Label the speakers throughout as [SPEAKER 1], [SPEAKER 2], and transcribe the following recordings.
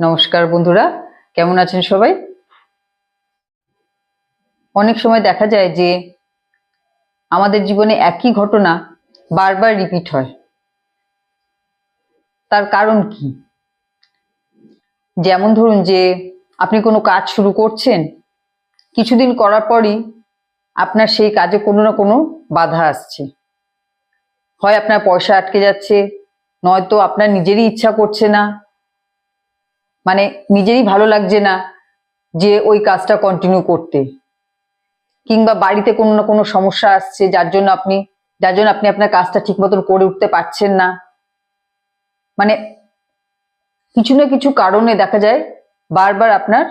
[SPEAKER 1] নমস্কার বন্ধুরা, কেমন আছেন সবাই? অনেক সময় দেখা যায় যে আমাদের জীবনে একই ঘটনা বারবার রিপিট হয়। তার কারণ কি? যেমন ধরুন যে আপনি কোনো কাজ শুরু করছেন, কিছুদিন করার পরই আপনার সেই কাজে কোনো না কোনো বাধা আসছে। হয় আপনার পয়সা আটকে যাচ্ছে, নয়তো আপনার নিজেরই ইচ্ছা করছে না মানে নিজেরই ভালো লাগছে না যে ওই কাজটা কন্টিনিউ করতে। কিংবা বাড়িতে কোনো না কোনো সমস্যা আসছে, যার জন্য আপনি, যার জন্য আপনি আপনার কাজটা ঠিক মতন করে উঠতে পারছেন না। মানে কিছু না কিছু কারণে দেখা যায় বারবার আপনার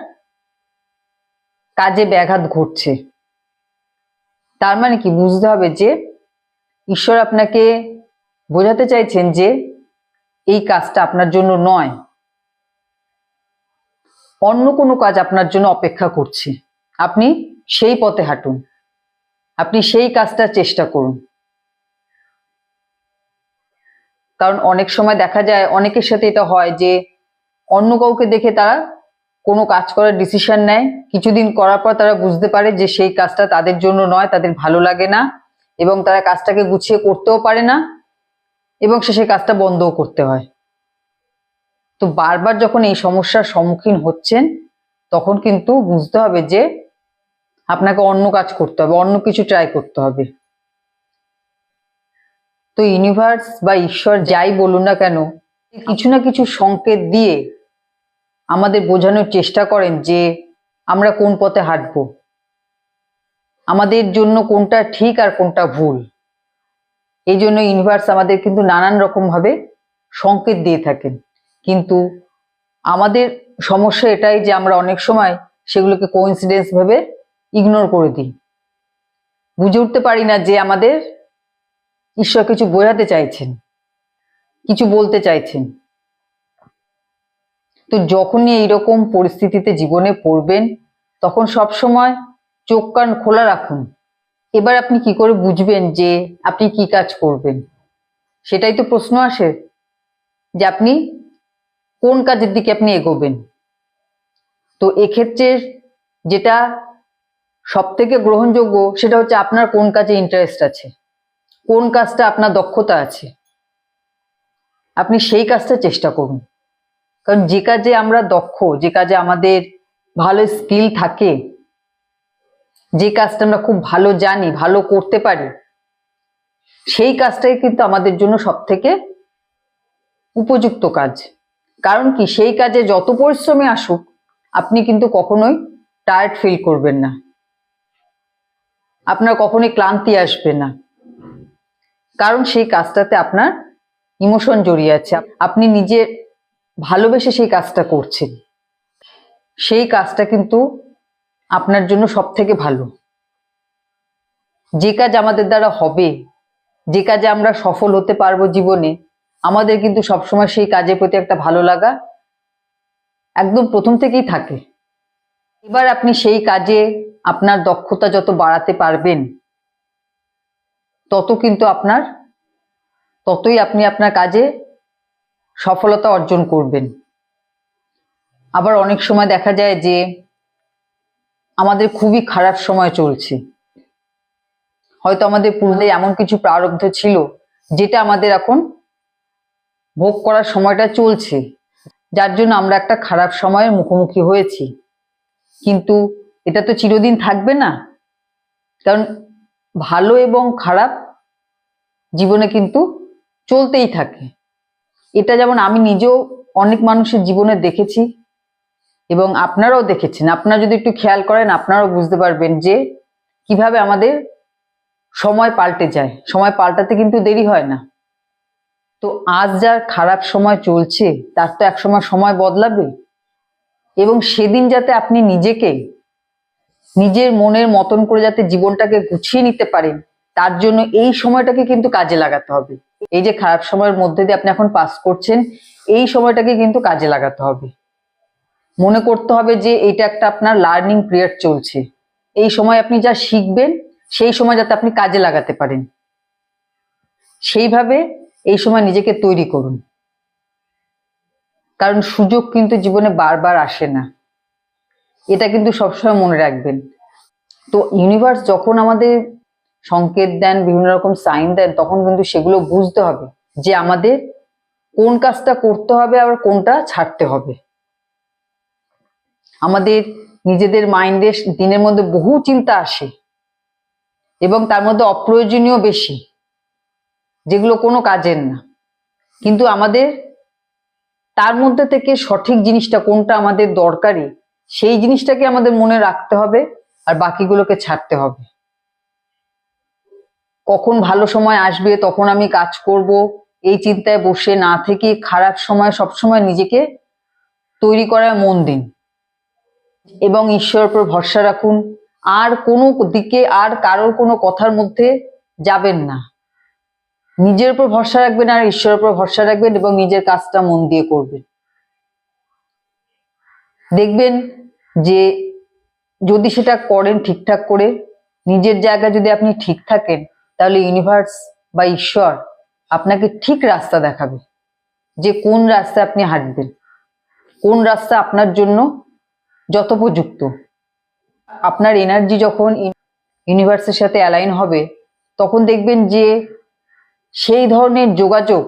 [SPEAKER 1] কাজে ব্যাঘাত ঘটছে। তার মানে কি? বুঝতে হবে যে ঈশ্বর আপনাকে বোঝাতে চাইছেন যে এই কাজটা আপনার জন্য নয়। অন্য কোনো কাজ আপনার জন্য অপেক্ষা করছে। আপনি সেই পথে হাঁটুন। আপনি সেই কাজটা চেষ্টা করুন। কারণ অনেক সময় দেখা যায়, অনেকের সাথে এটা হয় যে অন্য কাউকে দেখে তারা কোনো কাজ করার ডিসিশন নেয়। কিছুদিন করার পর তারা বুঝতে পারে যে সেই কাজটা তাদের জন্য নয়, তাদের ভালো লাগে না এবং তারা কাজটাকে গুছিয়ে করতেও পারে না এবং সে সেই কাজটা বন্ধও করতে হয়। তো বারবার যখন এই সমস্যার সম্মুখীন হচ্ছেন, তখন কিন্তু বুঝতে হবে যে আপনাকে অন্য কাজ করতে হবে, অন্য কিছু ট্রাই করতে হবে। তো ইউনিভার্স বা ঈশ্বর যাই বলুন না কেন, কিছু না কিছু সংকেত দিয়ে আমাদের বোঝানোর চেষ্টা করেন যে আমরা কোন পথে হাঁটবো। আমাদের জন্য কোনটা ঠিক আর কোনটা ভুল। এই জন্য ইউনিভার্স আমাদের কিন্তু নানান রকমভাবে সংকেত দিয়ে থাকেন। কিন্তু আমাদের সমস্যা এটাই যে আমরা অনেক সময় সেগুলোকে কোইন্সিডেন্স ভেবে ইগনোর করে দিই। বুঝে উঠতে পারি না যে আমাদের ঈশ্বর কিছু বোঝাতে চাইছেন, কিছু বলতে চাইছেন। তো যখনই এইরকম পরিস্থিতিতে জীবনে পড়বেন, তখন সব সময় চোখ কান খোলা রাখুন। এবার আপনি কি করে বুঝবেন যে আপনি কি কাজ করবেন? সেটাই তো প্রশ্ন আসে যে আপনি কোন কাজের দিকে আপনি এগোবেন? তো এক্ষেত্রে যেটা সব থেকে গ্রহণযোগ্য সেটা হচ্ছে আপনার কোন কাজে ইন্টারেস্ট আছে, কোন কাজটা আপনার দক্ষতা আছে। আপনি সেই কাজটা চেষ্টা করুন। কারণ যে কাজে আমরা দক্ষ, যে কাজে আমাদের ভালো স্কিল থাকে, যে কাজটা আমরা খুব ভালো জানি, ভালো করতে পারি, সেই কাজটাই কিন্তু আমাদের জন্য সব থেকে উপযুক্ত কাজ। কারণ কি? সেই কাজে যত পরিশ্রমে আসুক, আপনি কিন্তু কখনোই টায়ার্ড ফিল করবেন না। আপনার কখনোই ক্লান্তি আসবে না। কারণ সেই কাজটাতে আপনার ইমোশন জড়িয়ে আছে। আপনি নিজে ভালোবেসে সেই কাজটা করছেন। সেই কাজটা কিন্তু আপনার জন্য সব থেকে ভালো। যে কাজ আমাদের দ্বারা হবে, যে কাজে আমরা সফল হতে পারব জীবনে আমাদের কিন্তু সবসময় সেই কাজের প্রতি একটা ভালো লাগা একদম প্রথম থেকেই থাকে। এবার আপনি সেই কাজে আপনার দক্ষতা যত বাড়াতে পারবেন, তত কিন্তু আপনার, ততই আপনি আপনার কাজে সফলতা অর্জন করবেন। আবার অনেক সময় দেখা যায় যে আমাদের খুবই খারাপ সময় চলছে। হয়তো আমাদের পূর্বে এমন কিছু প্রারব্ধ ছিল, যেটা আমাদের এখন ভোগ করার সময়টা চলছে। যার জন্য আমরা একটা খারাপ সময়ের মুখোমুখি হয়েছি। কিন্তু এটা তো চিরদিন থাকবে না। কারণ ভালো এবং খারাপ জীবনে কিন্তু চলতেই থাকে। এটা যেমন আমি নিজেও অনেক মানুষের জীবনে দেখেছি এবং আপনারাও দেখেছেন। আপনারা যদি একটু খেয়াল করেন, আপনারাও বুঝতে পারবেন যে কীভাবে আমাদের সময় পাল্টে যায়। সময় পাল্টাতে কিন্তু দেরি হয় না। তো আজ যার খারাপ সময় চলছে, তার তো একসময় সময় বদলাবে। এবং সেদিন যাতে আপনি নিজেকে, নিজের মনের মতন করে যাতে জীবনটাকে গুছিয়ে নিতে পারেন, তার জন্য এই সময়টাকে কিন্তু কাজে লাগাতে হবে। এই যে খারাপ সময়ের মধ্যে দিয়ে আপনি এখন পাস করছেন, এই সময়টাকে কিন্তু কাজে লাগাতে হবে। মনে করতে হবে যে এটা একটা আপনার লার্নিং পিরিয়ড চলছে। এই সময় আপনি যা শিখবেন, সেই সময় যাতে আপনি কাজে লাগাতে পারেন। সেইভাবে এই সময় নিজেকে তৈরি করুন। কারণ সুযোগ কিন্তু জীবনে বারবার আসে না। এটা কিন্তু সবসময় মনে রাখবেন। তো ইউনিভার্স যখন আমাদের সংকেত দেন, বিভিন্ন রকম সাইন দেন, তখন কিন্তু সেগুলো বুঝতে হবে যে আমাদের কোন কাজটা করতে হবে আবার কোনটা ছাড়তে হবে। আমাদের নিজেদের মাইন্ডে দিনের মধ্যে বহু চিন্তা আসে এবং তার মধ্যে অপ্রয়োজনীয় বেশি। যেগুলো কোনো কাজের না। কিন্তু আমাদের, তার মধ্যে থেকে সঠিক জিনিসটা কোনটা আমাদের দরকারি, সেই জিনিসটাকে আমাদের মনে রাখতে হবে আর বাকিগুলোকে ছাড়তে হবে। কখন ভালো সময় আসবে, তখন আমি কাজ করব, এই চিন্তায় বসে না থেকে খারাপ সময় সবসময় নিজেকে তৈরি করায় মন দিন। এবং ঈশ্বরের উপর ভরসা রাখুন, আর কোনো দিকে আর কারোর কোনো কথার মধ্যে যাবেন না। নিজের উপর ভরসা রাখবেন আর ঈশ্বরের উপর ভরসা রাখবেন এবং নিজের কাজটা মন দিয়ে করবেন। দেখবেন যে যদি সেটা করেন ঠিকঠাক করে, নিজের জায়গা যদি আপনি ঠিক থাকেন, তাহলে ইউনিভার্স বা ঈশ্বর আপনাকে ঠিক রাস্তা দেখাবে যে কোন রাস্তা আপনি হাঁটবেন। কোন রাস্তা আপনার জন্য যথোপযুক্ত। আপনার এনার্জি যখন ইউনিভার্সের সাথে অ্যালাইন হবে, তখন দেখবেন যে সেই ধরনের যোগাযোগ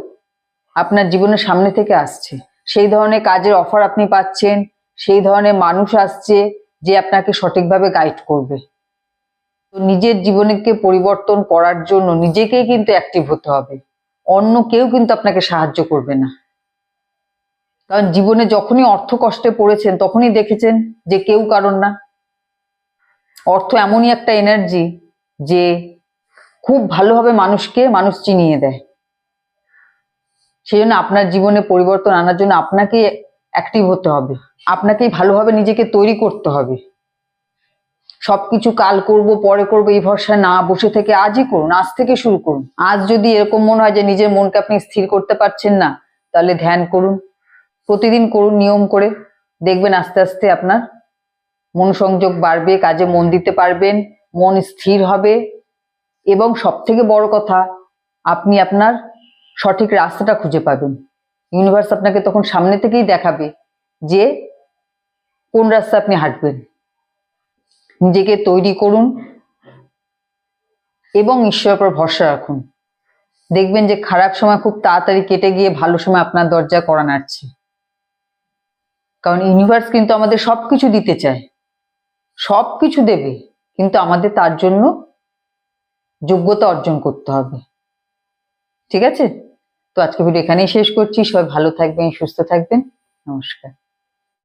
[SPEAKER 1] আপনার জীবনের সামনে থেকে আসছে। সেই ধরনের কাজের অফার আপনি পাচ্ছেন, সেই ধরনের মানুষ আসছে যে আপনাকে সঠিকভাবে গাইড করবে। তো নিজের জীবনকে পরিবর্তন করার জন্য নিজেকেই কিন্তু অ্যাক্টিভ হতে হবে। অন্য কেউ কিন্তু আপনাকে সাহায্য করবে না। কারণ জীবনে যখনই অর্থ কষ্টে পড়েছেন, তখনই দেখেছেন যে কেউ কারণ না। অর্থ এমনই একটা এনার্জি যে খুব ভালোভাবে মানুষকে মানুষ চিনিয়ে দেয়। সেই জন্য আপনার জীবনে পরিবর্তন আনার জন্য আপনাকে অ্যাক্টিভ হতে হবে। আপনাকেই ভালোভাবে নিজেকে তৈরি করতে হবে। সবকিছু কাল করব, পরে করব, এই ভরসা না বসে থেকে আজই করুন, আজ থেকে শুরু করুন। আজ যদি এরকম মনে হয় যে নিজের মনকে আপনি স্থির করতে পারছেন না, তাহলে ধ্যান করুন, প্রতিদিন করুন নিয়ম করে। দেখবেন আস্তে আস্তে আপনার মনোসংযোগ বাড়বে, কাজে মন দিতে পারবেন, মন স্থির হবে। এবং সব থেকে বড় কথা, আপনি আপনার সঠিক রাস্তাটা খুঁজে পাবেন। ইউনিভার্স আপনাকে তখন সামনে থেকেই দেখাবে যে কোন রাস্তা আপনি হাঁটবেন। নিজেকে তৈরি করুন এবং ঈশ্বরের উপর ভরসা রাখুন। দেখবেন যে খারাপ সময় খুব তাড়াতাড়ি কেটে গিয়ে ভালো সময় আপনার দরজা করা নাড়ছে। কারণ ইউনিভার্স কিন্তু আমাদের সবকিছু দিতে চায়। সবকিছু দেবে, কিন্তু আমাদের তার জন্য যোগ্যতা অর্জন করতে হবে। ঠিক আছে? তো আজকে ভিডিও এখানেই শেষ করছি। সবাই ভালো থাকবেন, সুস্থ থাকবেন। নমস্কার।